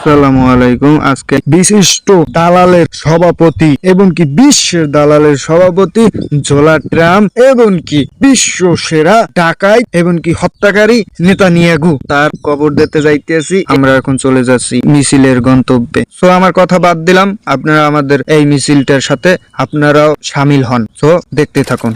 আসসালামু আলাইকুম। আজকে বিশিষ্ট দালালের সভাপতি এবং কি বিশ্বের দালালের সভাপতি জোলা ট্রাম এবং কি বিশ্ব সেরা ডাকাই এবং কি হত্যাকারী নেতানিয়াগু তার কবর দিতে যাইতেছি। আমরা এখন চলে যাচ্ছি মিছিলের গন্তব্যে। সো আমার কথা বাদ দিলাম। আপনারা আমাদের এই মিছিলটার সাথে আপনারাও সামিল হন। সো দেখতে থাকুন।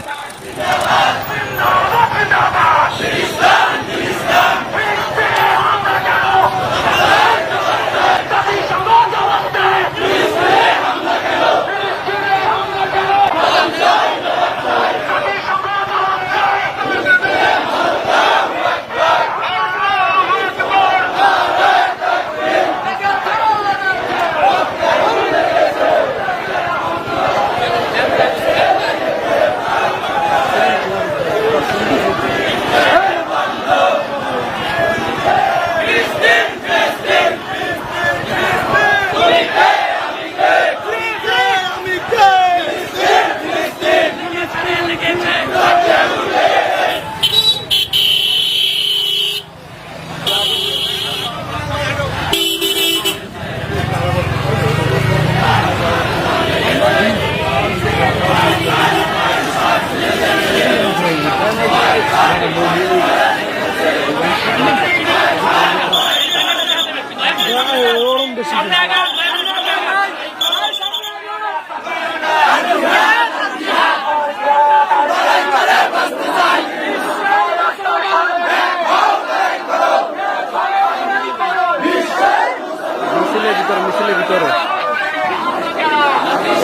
মিছিলের ভিতরে মিছিলের ভিতরে।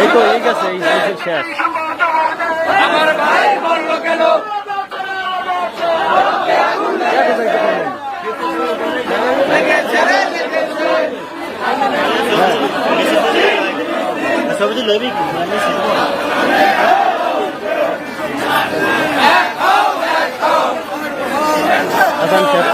এই তো এই গেছে এই মিছিল শেষ। ছবিটি লবি আসাম শেষ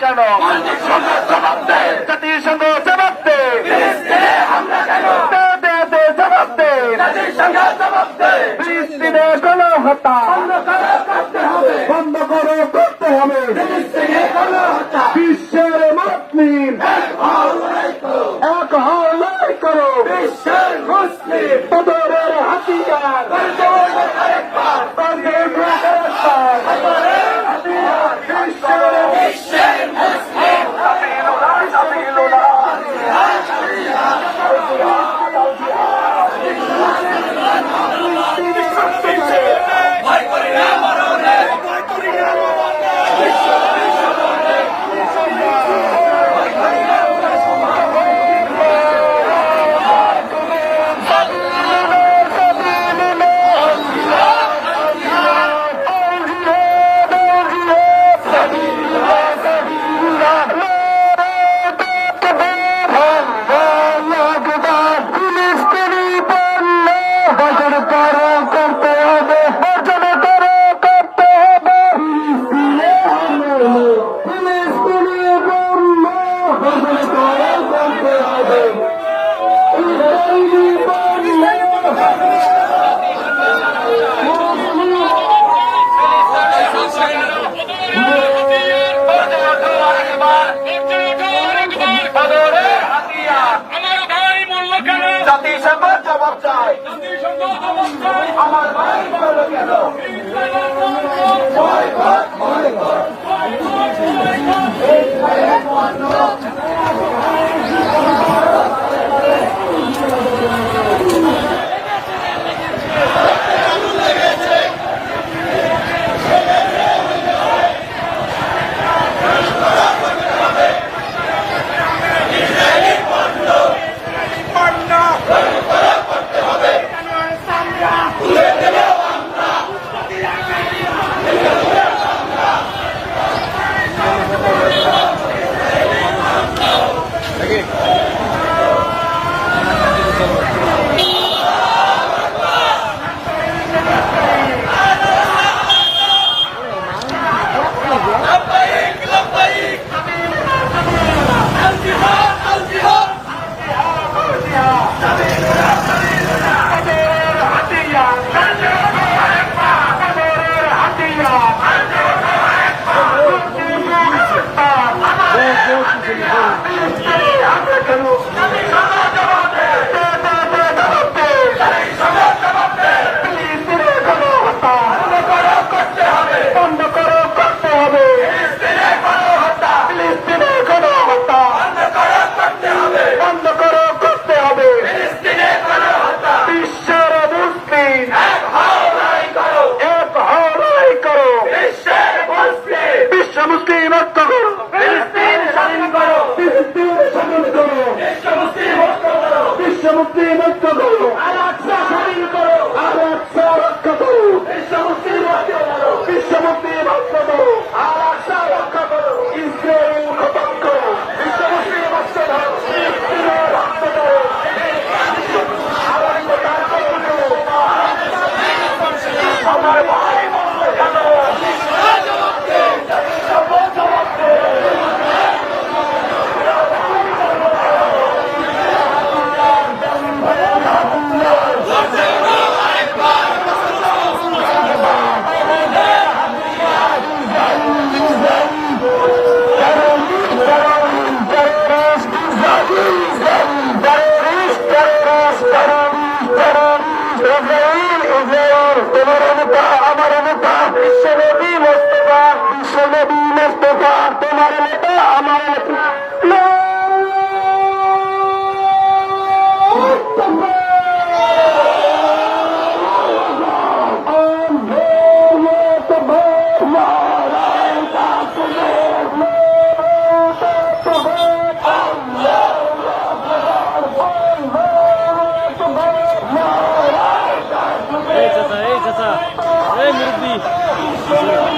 কেন? জাতিসংঘ জবাব দে জবাব দে। ফিলিস্তিনে গণহত্যা। বন্ধ করো করতে হবে। আমার বাড়ি বড় কেন বয়কট বয়কট Gracias. বিশ্বমুক্তি মুক্ত করো ইসরায়েল ইসরায়েল তোমার অনুতা আমার অনুতা বিশ্বনবী মোস্তফা বিশ্বনবী মোস্তফা তোমার নেতা আমার নেতা 네.